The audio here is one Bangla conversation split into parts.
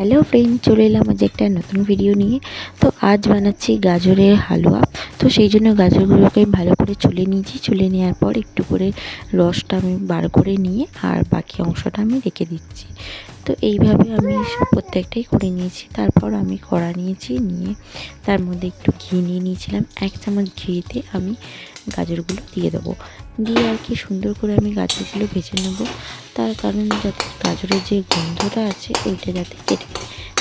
হ্যালো ফ্রেন্ড চলে এলাম আজ একটা নতুন ভিডিও নিয়ে। তো আজ বানাচ্ছি গাজরের হালুয়া। তো সেই জন্য গাজরগুলোকে ভালো করে চুলে নিয়েছি। চুলে নেওয়ার পর একটু করে রসটা আমি বার করে নিয়ে আর বাকি অংশটা আমি রেখে দিচ্ছি। তো এইভাবে আমি প্রত্যেকটাই করে নিয়েছি। তারপর আমি কড়া নিয়েছি, নিয়ে তার মধ্যে একটু ঘি নিয়ে নিয়েছিলাম। এক চামচ ঘিতে আমি গাজরগুলো দিয়ে দেবো। দিয়ে আর কি সুন্দর করে আমি গাজরগুলো ভেজে নেব। তার কারণ যাতে গাজরের যে গন্ধটা আছে, ওইটা যাতে কেটে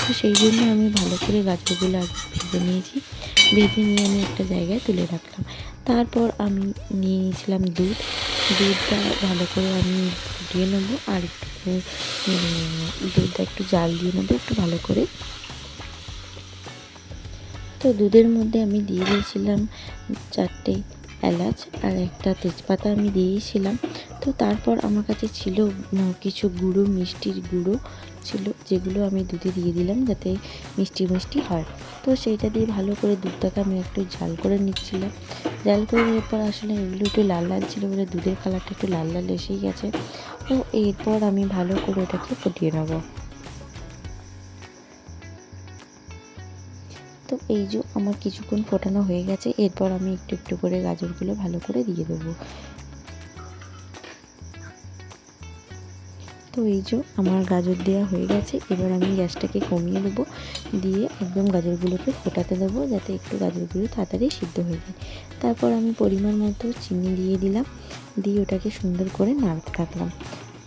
তো সেই জন্য আমি ভালো করে গাজরগুলো আগে ভেজে নিয়েছি। ভেজে নিয়ে আমি একটা জায়গায় তুলে রাখলাম। তারপর আমি নিয়ে নিয়েছিলাম দুধ। দুধটা ভালো করে আমি ফুটিয়ে নেব আর একটু দুধটা একটু জাল দিয়ে নেব একটু ভালো করে। তো দুধের মধ্যে আমি দিয়ে দিয়েছিলাম চারটে এলাচ আর একটা তেজপাতা আমি দিয়েছিলাম। তো তারপর আমার কাছে ছিল কিছু গুঁড়ো, মিষ্টির গুঁড়ো ছিল, যেগুলো আমি দুধে দিয়ে দিলাম যাতে মিষ্টি মিষ্টি হয়। তো সেইটা দিয়ে ভালো করে দুধটাকে আমি একটু ঝাল করে নিচ্ছিলাম। ঝাল করে নেওয়ার পর আসলে এগুলো একটু লাল লাল ছিল বলে দুধের কালারটা একটু লাল লাল এসেই গেছে। তো এরপর আমি ভালো করে ওটাকে ফুটিয়ে নেব। তো এই যে আমার কিছুক্ষণ ফোটানো হয়ে গেছে, এরপর আমি একটু একটু করে গাজরগুলো ভালো করে দিয়ে দেবো। তো এই যে আমার গাজর দেওয়া হয়ে গেছে, এবার আমি গ্যাসটাকে কমিয়ে দেবো, দিয়ে একদম গাজরগুলোকে ফোটাতে দেবো, যাতে একটু গাজরগুলো তাড়াতাড়ি সিদ্ধ হয়ে যায়। তারপর আমি পরিমাণ মতো চিনি দিয়ে দিলাম, দিয়ে ওটাকে সুন্দর করে নাড়তে থাকলাম।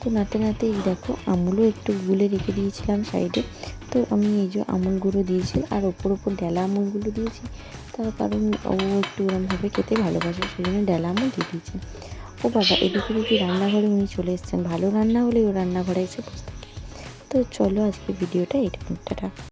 তো নাড়তে নাড়তে এই দেখো আমুলও একটু গুলে রেখে দিয়েছিলাম সাইডে তো আমি এই যে আমুল গুঁড়ো দিয়েছি আর ওপর ওপর ডেলা আমুলগুলো দিয়েছি। তার কারণ ও একটু ওরমভাবে খেতে ভালোবাসে সেই জন্য ডেলা আমুল দিয়ে দিয়েছি। ও বাবা, এদিকে দেখি রান্নাঘরে উনি চলে এসছেন। ভালো রান্না হলে ও রান্নাঘরে এসে বসে থাকে। তো চলো আজকে ভিডিওটা এইটা টাটা।